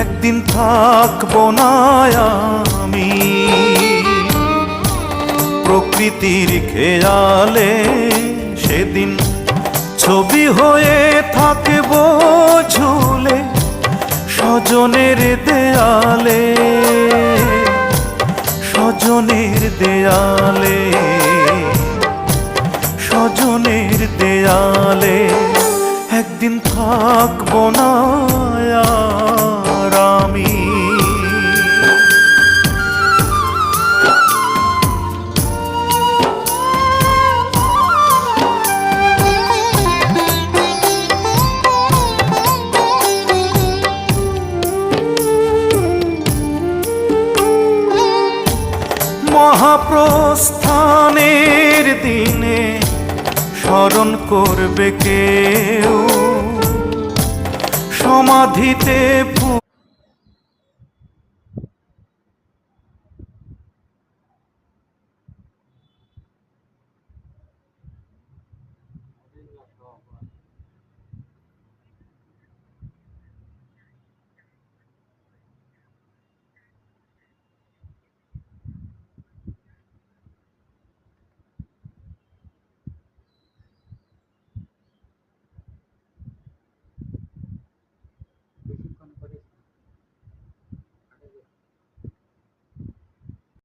একদিন থাকব না আমি। প্রকৃতির খেয়ালে সেদিন ছবি হয়ে থাকব ঝুলে স্বজনের দেয়ালে। স্বজনের দেয়ালে। স্বজনের দেয়ালে একদিন থাকব না মহাপ্রস্থানের দিনে স্মরণ করবে কেউ। সমাধিতে ফু-